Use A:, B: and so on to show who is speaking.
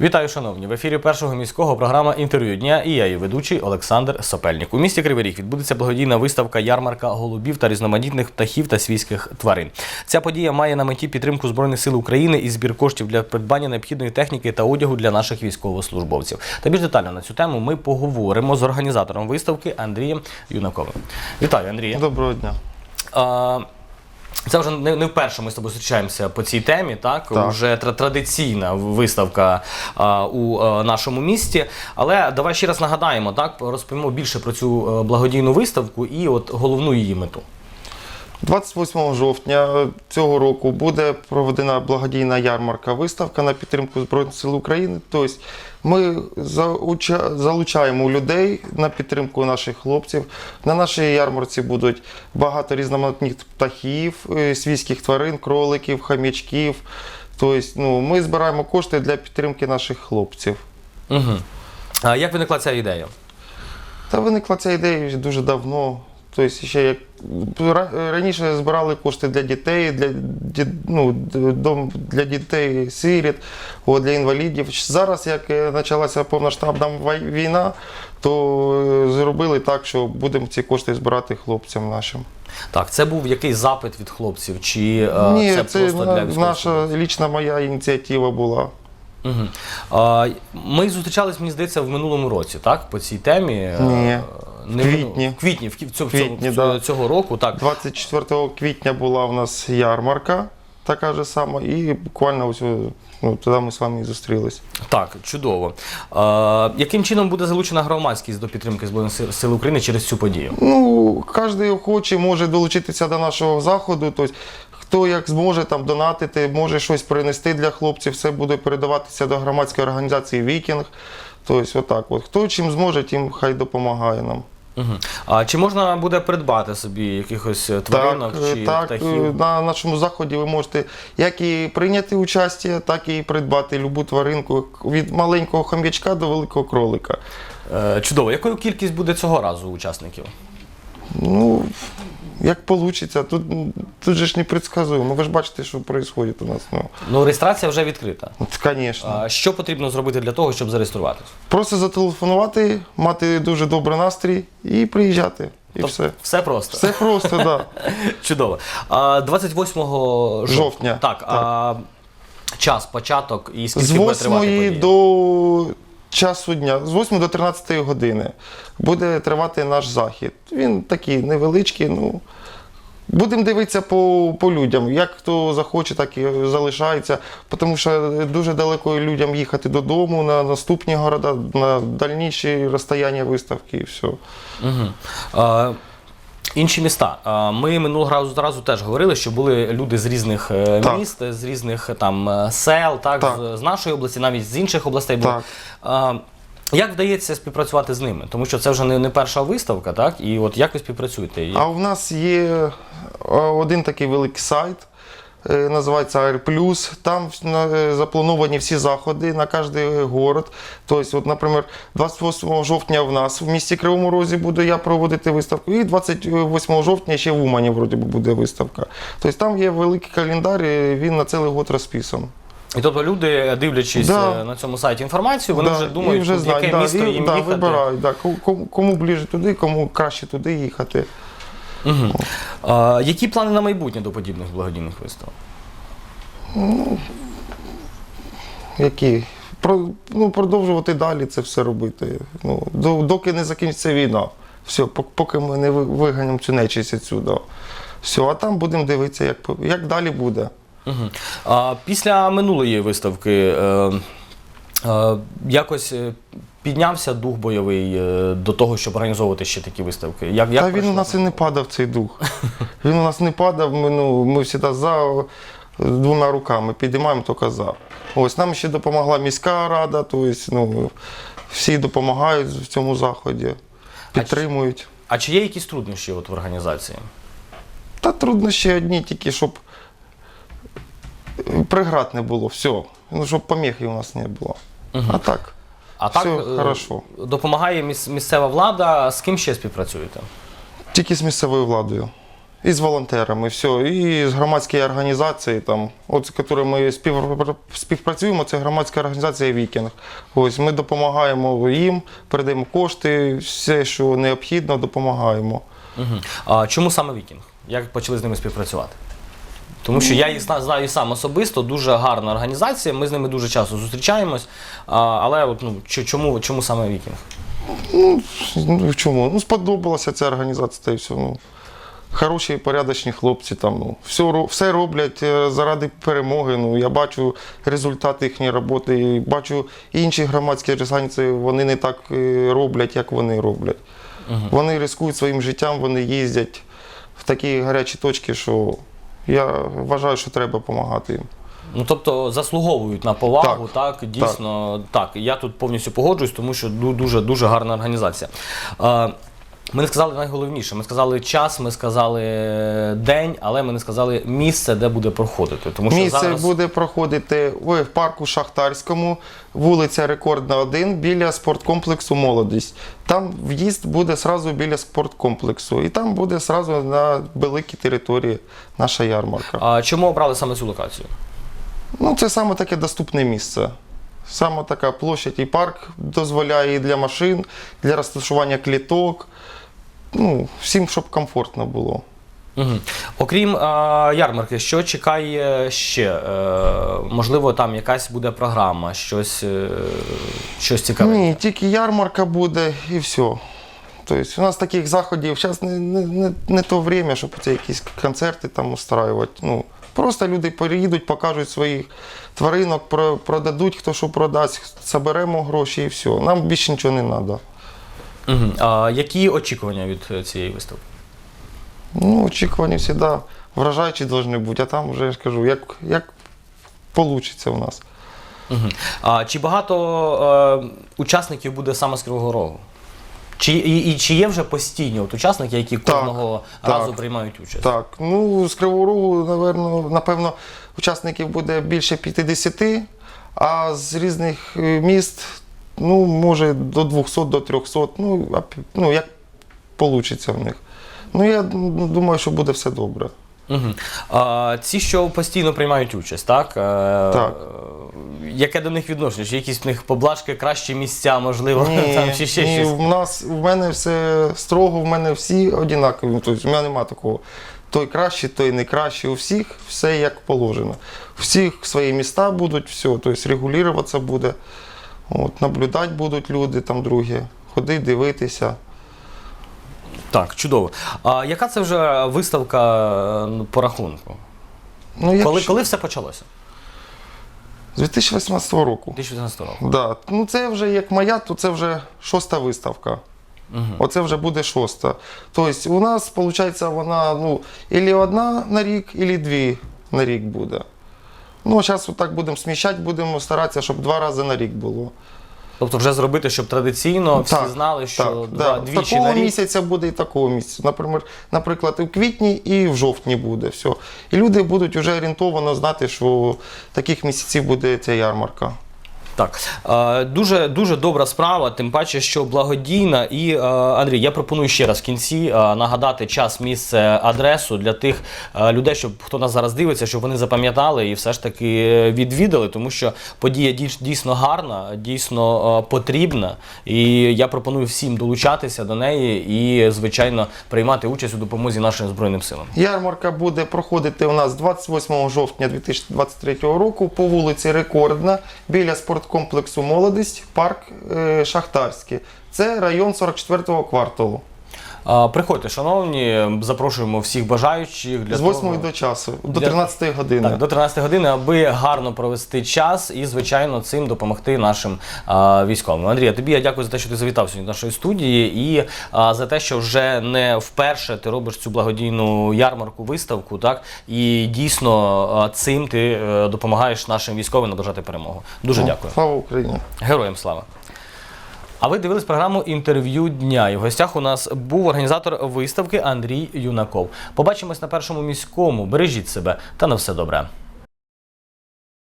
A: Вітаю, шановні! В ефірі першого міського програма інтерв'ю дня і я, її ведучий Олександр Сопельник. У місті Кривий Ріг відбудеться благодійна виставка ярмарка голубів та різноманітних птахів та свійських тварин. Ця подія має на меті підтримку Збройних сил України і збір коштів для придбання необхідної техніки та одягу для наших військовослужбовців. Та більш детально на цю тему ми поговоримо з організатором виставки Андрієм Юнаковим. Вітаю, Андрія.
B: Доброго дня.
A: Це вже не, не вперше ми з тобою зустрічаємося по цій темі. Так,
B: Так.
A: вже тр традиційна виставка а, у а, нашому місті. Але давай ще раз нагадаємо, так розповімо більше про цю е, благодійну виставку і от головну її мету.
B: 28 жовтня цього року буде проведена благодійна ярмарка виставка на підтримку Збройних сил України. Тобто ми залучаємо людей на підтримку наших хлопців. На нашій ярмарці будуть багато різноманітних птахів, е, свійських тварин, кроликів, хам'ячків. Тобто, ну, ми збираємо кошти для підтримки наших хлопців.
A: Угу. А як виникла ця ідея?
B: Та виникла ця ідея вже дуже давно. Тобто, ще як раніше збирали кошти для дітей, для, ну, дом для дітей сиріт, для інвалідів. Зараз, як е, почалася повноштабна війна, то е, зробили так, що будемо ці кошти збирати хлопцям нашим.
A: Так, це був якийсь запит від хлопців, чи е,
B: Ні,
A: це,
B: це,
A: просто для
B: наша лічна моя ініціатива була.
A: Угу. Ми зустрічались, мені здається, в минулому році, так? По цій темі.
B: Ні, в квітні.
A: В квітні, в, цьому,
B: Квітні,
A: цього,
B: да.
A: цього року, так.
B: 24 квітня була в нас ярмарка, така ж сама, і буквально ось, ну, тоді ми з вами і зустрілись.
A: Так, чудово. А, яким чином буде залучена громадськість до підтримки Збройних Сил- сил України через цю подію?
B: Ну, кожен охочий може долучитися до нашого заходу. Тобто, хто як зможе там донатити, може щось принести для хлопців, все буде передаватися до громадської організації Вікінг. Тобто, отак. От. Хто чим зможе, тим хай допомагає нам.
A: Угу. А чи можна буде придбати собі якихось е, тваринок
B: так,
A: чи
B: е, так,
A: птахів?
B: е, на нашому заході ви можете як і прийняти участь, так і придбати любу тваринку від маленького хам'ячка до великого кролика.
A: Чудово. Якою кількість буде цього разу учасників?
B: Ну, як вийде, тут, тут же ж не предсказуємо. Ви ж бачите, що відбувається у нас. Ну,
A: Ну, реєстрація вже відкрита.
B: звісно.
A: А що потрібно зробити для того, щоб зареєструватися?
B: Просто зателефонувати, мати дуже добрий настрій і приїжджати. І
A: Тобто
B: все.
A: Все просто.
B: Все просто, так. Да.
A: Чудово. А, 28 жовтня.
B: Жовтня,
A: Так, А, час, початок і скільки
B: З
A: буде тривати
B: 8 до часу дня, з 8 до 13 години буде тривати наш захід. Він такий невеличкий, ну. Будемо дивитися по, по людям. Як хто захоче, так і залишається. Тому що дуже далеко людям їхати додому на наступні города, на дальніші розстояння виставки і все.
A: Угу. А, інші міста. Ми минулого разу разу теж говорили, що були люди з різних е,
B: Так.
A: міст, з різних е, там е, сел, так,
B: Так.
A: З, нашої області, навіть з інших областей були.
B: Так.
A: Як вдається співпрацювати з ними? Тому що це вже не, перша виставка, так? І от як ви співпрацюєте?
B: А в нас є один такий великий сайт, називається AirPlus. Там е, заплановані всі заходи на кожен город. Тобто, от, наприклад, 28 жовтня в нас в місті Кривому Розі буду я проводити виставку, і 28 жовтня ще в Умані вроді буде виставка. Тобто там є великий календар, і він на цілий год розписан.
A: І тобто люди, дивлячись
B: Да.
A: е, на цьому сайті інформацію, вони
B: Да,
A: вже
B: і
A: думають,
B: вже
A: в яке
B: да,
A: місто
B: і,
A: їм
B: да,
A: їхати.
B: вибирають, да, кому, кому ближче туди, кому краще туди їхати.
A: Угу. А, які плани на майбутнє до подібних благодійних виставок?
B: Які? Про, ну, продовжувати далі це все робити. Ну, до, доки не закінчиться війна. Все, пок- поки ми не ви- виганемо цю нечисть відсюди. Все, а там будемо дивитися, як, по- як далі буде.
A: Угу. А, після минулої виставки е, якось е, піднявся дух бойовий е, до того, щоб організовувати ще такі виставки. Як, як
B: Та він у нас і не падав цей дух. Він у нас не падав, ми, ну, ми завжди за двома руками підіймаємо тільки за. Ось нам ще допомогла міська рада, тобто, ну, всі допомагають в цьому заході, підтримують.
A: А чи є якісь труднощі от в організації?
B: Та труднощі одні тільки, щоб преград не було, все. Ну, щоб поміхи у нас не було. А так,
A: А так
B: все
A: е,
B: хорошо.
A: допомагає міс- місцева влада. З ким ще співпрацюєте?
B: Тільки з місцевою владою. І з волонтерами, все. І з громадської організації, там, от, з якою ми співпрацюємо, це громадська організація Вікінг. Ось ми допомагаємо їм, передаємо кошти, все, що необхідно, допомагаємо.
A: Угу. А чому саме Вікінг? Як почали з ними співпрацювати? Тому що я їх знаю сам особисто, дуже гарна організація. Ми з ними дуже часто зустрічаємось. А, але от, ну, чому, чому саме Вікінг?
B: Ну, в чому? Ну, сподобалася ця організація та й все. Ну. Хороші і порядочні хлопці там. Ну, все, все роблять е, заради перемоги. Ну, я бачу результат їхньої роботи, і бачу інші громадські організації, вони не так е, роблять, як вони роблять. Вони ризикують своїм життям, вони їздять в такі гарячі точки, що я вважаю, що треба допомагати їм.
A: Ну тобто заслуговують на повагу, так, дійсно, так. Я тут повністю погоджуюсь, тому що ду- дуже дуже гарна організація. Ми не сказали найголовніше. Ми сказали час, ми сказали день, але ми не сказали місце, де буде проходити. Тому що
B: Місце зараз
A: буде...
B: буде проходити в парку Шахтарському, вулиця Рекордна 1 біля спорткомплексу Молодість. Там в'їзд буде сразу біля спорткомплексу, і там буде сразу на великій території наша ярмарка.
A: А чому обрали саме цю локацію?
B: Ну, це саме таке доступне місце. Саме така площадь і парк дозволяє і для машин, для розташування кліток. Ну, всім, щоб комфортно було.
A: Угу. Окрім е, ярмарки, що чекає ще? Е, можливо, там якась буде програма, щось, е, щось цікаве.
B: Ні, тільки ярмарка буде і все. Тобто у нас таких заходів зараз не, не, не, не то время, щоб це якісь концерти там устраювати. Ну, просто люди приїдуть, покажуть своїх тваринок, продадуть, хто що продасть, заберемо гроші і все. Нам більше нічого не треба.
A: Угу. А які очікування від е, цієї виставки?
B: Ну, очікування завжди вражаючі повинні бути, а там вже я ж кажу, як, як вийде у нас.
A: Угу. А чи багато е, учасників буде саме з Кривого Рогу? Чи, і, і чи є вже постійні от учасники, які кожного
B: так.
A: разу приймають участь?
B: Так, ну з Кривого Рогу, напевно, напевно, учасників буде більше 50, а з різних е, міст, ну, може, до 200, до 300, ну, а ну як вийде в них. Ну, я думаю, що буде все добре.
A: Угу. А, ці, що постійно приймають участь, так? Е,
B: Так.
A: Яке до них відношення? Чи якісь в них поблажки, кращі місця, можливо, там, чи ще
B: ні,
A: щось?
B: в нас в мене все строго, в мене всі однакові. Тобто, в мене немає такого. Той кращий, той не кращий. У всіх все як положено. У всіх свої міста будуть, все, тобто регулюватися буде. От, наблюдати будуть люди там другі, ходити, дивитися.
A: Так, чудово. А яка це вже виставка е, ну, по рахунку?
B: Ну,
A: Коли, коли все почалося?
B: З 2018 року.
A: 2018 року.
B: Да. Ну, це вже як моя, то це вже шоста виставка.
A: Угу.
B: Оце вже буде шоста. Тобто у нас, виходить, вона ну, ілі одна на рік, ілі дві на рік буде. Ну, зараз отак будемо сміщати, будемо старатися, щоб два рази на рік було.
A: Тобто вже зробити, щоб традиційно всі
B: Так,
A: знали, що
B: так,
A: два,
B: да.
A: двічі
B: такого
A: на рік.
B: місяця буде і такого місяця. Наприклад, наприклад, і в квітні і в жовтні буде. Все. І люди будуть вже орієнтовано знати, що таких місяців буде ця ярмарка.
A: Так, е, дуже дуже добра справа, тим паче, що благодійна. І е, Андрій, я пропоную ще раз в кінці е, нагадати час, місце, адресу для тих людей, щоб хто нас зараз дивиться, щоб вони запам'ятали і все ж таки відвідали, тому що подія дійс- дійсно гарна, дійсно потрібна. І я пропоную всім долучатися до неї і, звичайно, приймати участь у допомозі нашим збройним силам.
B: Ярмарка буде проходити у нас 28 жовтня 2023 року по вулиці Рекордна біля спорткомплексу Молодість, парк е, Шахтарський. Це район 44-го кварталу.
A: Приходьте, шановні, запрошуємо всіх бажаючих для
B: З
A: того-
B: 8 до часу, до
A: Для-
B: 13 години.
A: Так, до 13 години, аби гарно провести час і, звичайно, цим допомогти нашим а, військовим. Андрія, тобі я дякую за те, що ти завітав сьогодні до нашої студії, і а, за те, що вже не вперше ти робиш цю благодійну ярмарку, виставку, так і дійсно цим ти е, допомагаєш нашим військовим наближати перемогу. Дуже
B: Ну,
A: дякую.
B: Слава Україні!
A: Героям слава. А ви дивились програму інтерв'ю дня. І в гостях у нас був організатор виставки Андрій Юнаков. Побачимось на першому міському. Бережіть себе та на все добре.